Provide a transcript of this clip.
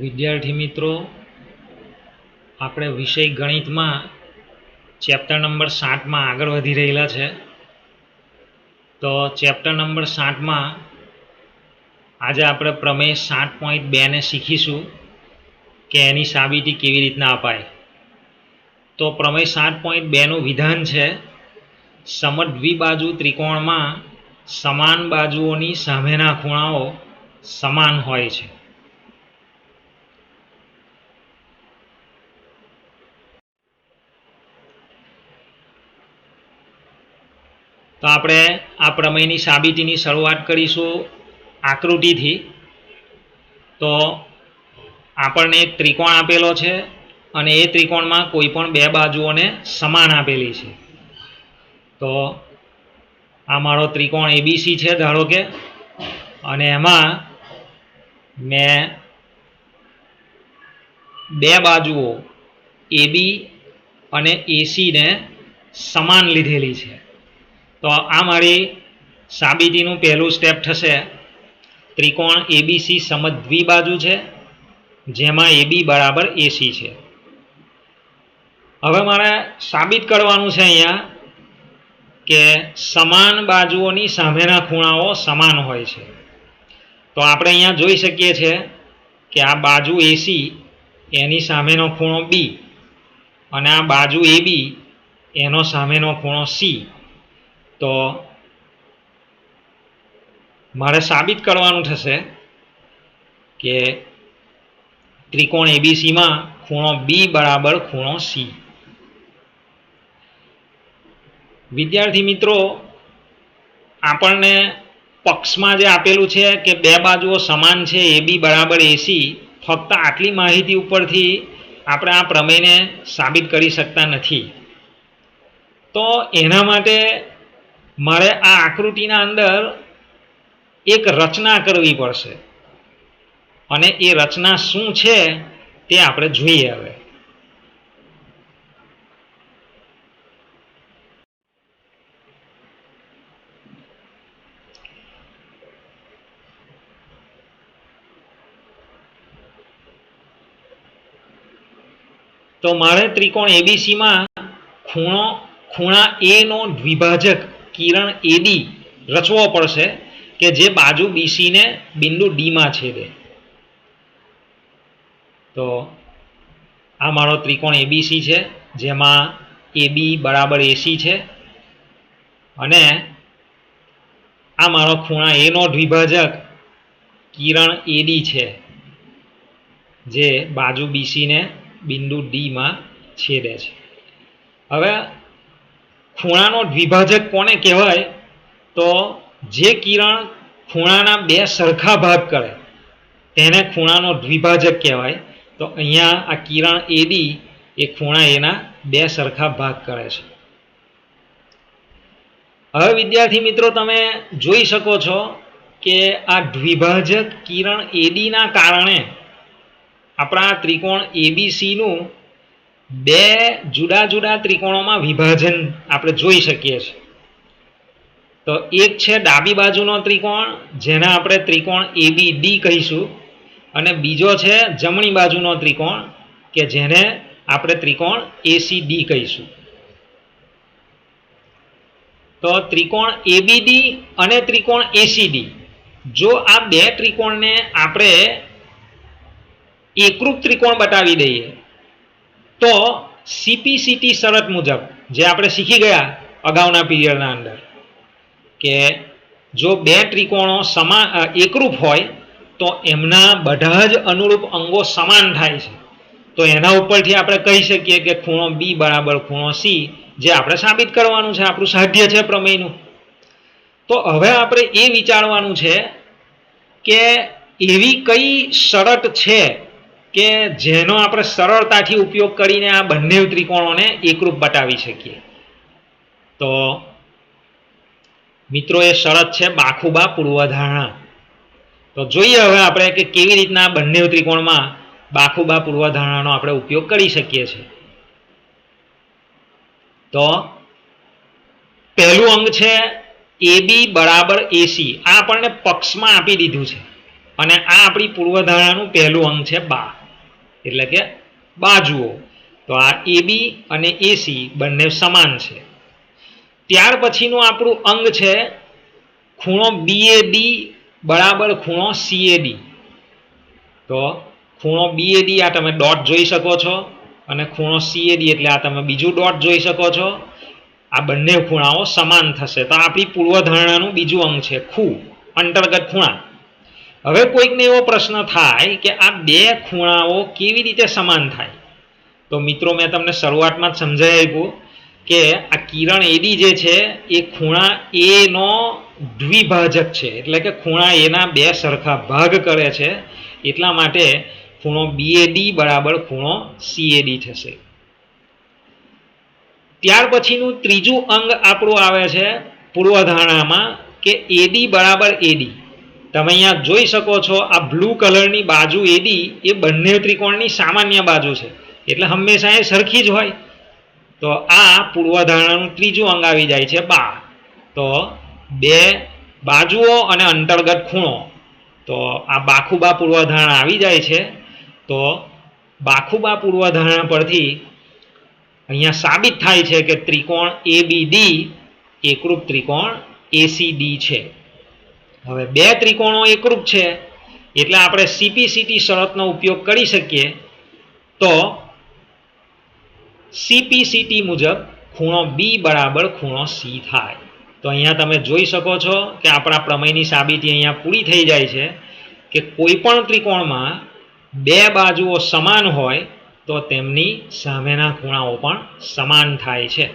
વિદ્યાર્થી મિત્રો, આપણે વિષય ગણિતમાં ચેપ્ટર નંબર સાતમાં આગળ વધી રહેલા છે. તો ચેપ્ટર નંબર સાતમાં આજે આપણે પ્રમેય સાત પોઈન્ટ બેને શીખીશું કે એની સાબિતી કેવી રીતના અપાય. તો પ્રમેય સાત પોઈન્ટ બેનું વિધાન છે સમદ્વિબાજુ ત્રિકોણમાં સમાન બાજુઓની સામેના ખૂણાઓ સમાન હોય છે. તો આપણે આ પ્રમેયની સાબિતીની શરૂઆત કરીશું આકૃતિથી. તો આપણને એક ત્રિકોણ આપેલો છે અને એ ત્રિકોણમાં કોઈ પણ બે બાજુઓને સમાન આપેલી છે. તો આ મારો ત્રિકોણ એબીસી છે, ધારો કે. અને એમાં મેં બે બાજુઓ એબી અને એસીને સમાન લીધેલી છે. તો આ મારી સાબિતીનું પહેલું સ્ટેપ થશે. ત્રિકોણ એબીસી સમદ્વિબાજુ છે, જેમાં એબી બરાબર એસી છે. હવે મારે સાબિત કરવાનું છે અહીંયા કે સમાન બાજુઓની સામેના ખૂણાઓ સમાન હોય છે. તો આપણે અહીંયા જોઈ શકીએ છીએ કે આ બાજુ એસી એની સામેનો ખૂણો બી અને આ બાજુ એબી એનો સામેનો ખૂણો સી તો મારે સાબિત કરવાનું થશે કે ત્રિકોણ એબીસીમાં ખૂણો બી બરાબર ખૂણો સી વિદ્યાર્થી મિત્રો, આપણને પક્ષમાં જે આપેલું છે કે બે બાજુઓ સમાન છે એ બી બરાબર એસી ફક્ત આટલી માહિતી ઉપરથી આપણે આ પ્રમેયને સાબિત કરી શકતા નથી. તો એના માટે મારે આ આકૃતિના અંદર એક રચના કરવી પડશે. અને એ રચના શું છે તે આપણે જોઈએ હવે. તો મારે ત્રિકોણ એબીસીમાં ખૂણો, ખૂણા એ નો દ્વિભાજક કિરણ એડી રચવો પડશે કે જે બાજુ બીસીને બિંદુ ડીમાં છેદે. તો આ મારો ત્રિકોણ એબીસી છે, જેમાં એબી બરાબર એસી છે. અને આ મારો ખૂણા એનો દ્વિભાજક કિરણ એડી છે, જે બાજુ બીસીને બિંદુ ડીમાં છેદે છે. હવે ખૂણાનો દ્વિભાજક કોને કહેવાય? તો જે કિરણ ખૂણાના બે સરખા ભાગ કરે, તેને ખૂણાનો દ્વિભાજક કહેવાય. તો અહીંયા આ કિરણ એડી એ ખૂણા એના બે સરખા ભાગ કરે છે. હવે વિદ્યાર્થી મિત્રો તમે જોઈ શકો છો કે આ દ્વિભાજક કિરણ એડીના કારણે આપણા ત્રિકોણ એબીસીનું બે જુદા જુદા ત્રિકોણોમાં વિભાજન આપણે જોઈ શકીએ છીએ. તો એક છે ડાબી બાજુનો ત્રિકોણ, જેને આપણે ત્રિકોણ એબી ડી કહીશું, અને બીજો છે જમણી બાજુનો ત્રિકોણ, કે જેને આપણે ત્રિકોણ એસીડી કહીશું. તો ત્રિકોણ એબીડી અને ત્રિકોણ એસીડી જો આ બે ત્રિકોણને આપણે એકરૂપ ત્રિકોણ બતાવી દઈએ તો સીપીસીટી શરત મુજબ જે આપણે શીખી ગયા અગાઉના પીરિયડના અંદર કે જો બે ત્રિકોણો સમાન એકરૂપ હોય, તો એમના બધા જ અનુરૂપ અંગો સમાન થાય છે. તો એના ઉપરથી આપણે કહી શકીએ કે ખૂણો બી બરાબર ખૂણો સી જે આપણે સાબિત કરવાનું છે, આપણું સાધ્ય છે પ્રમેયનું. તો હવે આપણે એ વિચારવાનું છે કે એવી કઈ શરત છે કે જેનો આપણે સરળતાથી ઉપયોગ કરીને આ બંને ત્રિકોણોને એકરૂપ બતાવી શકીએ. તો મિત્રો, એ શરત છે બાખુબા પૂર્વધારણા. તો જોઈએ હવે આપણે કે કેવી રીતના બંને ત્રિકોણમાં બાખુબા પૂર્વધારણાનો આપણે ઉપયોગ કરી શકીએ છીએ. તો પહેલું અંગ છે એ બી બરાબર એસી આ આપણને પક્ષમાં આપી દીધું છે. અને આ આપણી પૂર્વધારણાનું પહેલું અંગ છે બા. એટલે કે બાજુઓ. તો આ એબી અને એસી બંને સમાન છે. ત્યાર પછીનું આપણું અંગ છે ખૂણો બીએડી બરાબર ખૂણો સીએડી તો ખૂણો બીએડી આ તમે ડોટ જોઈ શકો છો અને ખૂણો સીએડી એટલે આ તમે બીજું ડોટ જોઈ શકો છો. આ બંને ખૂણાઓ સમાન થશે. તો આપણી પૂર્વધારણાનું બીજું અંગ છે ખૂ, અંતર્ગત ખૂણા. હવે કોઈકને એવો પ્રશ્ન થાય કે આ બે ખૂણાઓ કેવી રીતે સમાન થાય? તો મિત્રો, મેં તમને શરૂઆતમાં જ સમજાવી આપ્યું કે આ કિરણ એડી જે છે, એ ખૂણા એનો દ્વિભાજક છે. એટલે કે ખૂણા એના બે સરખા ભાગ કરે છે. એટલા માટે ખૂણો બીએડી બરાબર ખૂણો સીએડી થશે. ત્યાર પછીનું ત્રીજું અંગ આપણું આવે છે પૂર્વધારણામાં કે એડી બરાબર એડી તમે અહીંયા જોઈ શકો છો, આ બ્લુ કલરની બાજુ એડી એ બંને ત્રિકોણની સામાન્ય બાજુ છે. એટલે હંમેશા એ સરખી જ હોય. તો આ પૂર્વધારણાનું ત્રીજું અંગ આવી જાય છે બા. તો બે બાજુઓ અને અંતર્ગત ખૂણો. તો આ બાખુબા પૂર્વધારણા આવી જાય છે. તો બાખુબા પૂર્વધારણા પરથી અહીંયા સાબિત થાય છે કે ત્રિકોણ એ બી ડી એકરૂપ ત્રિકોણ એસીડી છે. હવે બે ત્રિકોણો એકરૂપ છે, એટલે આપણે સીપીસીટી શરતનો ઉપયોગ કરી શકીએ. તો સીપીસીટી મુજબ ખૂણો બી બરાબર ખૂણો સી થાય. તો અહીંયા તમે જોઈ શકો છો કે આપણા પ્રમેયની સાબિતી અહીંયા પૂરી થઈ જાય છે કે કોઈ પણ ત્રિકોણમાં બે બાજુઓ સમાન હોય તો તેમની સામેના ખૂણાઓ પણ સમાન થાય છે.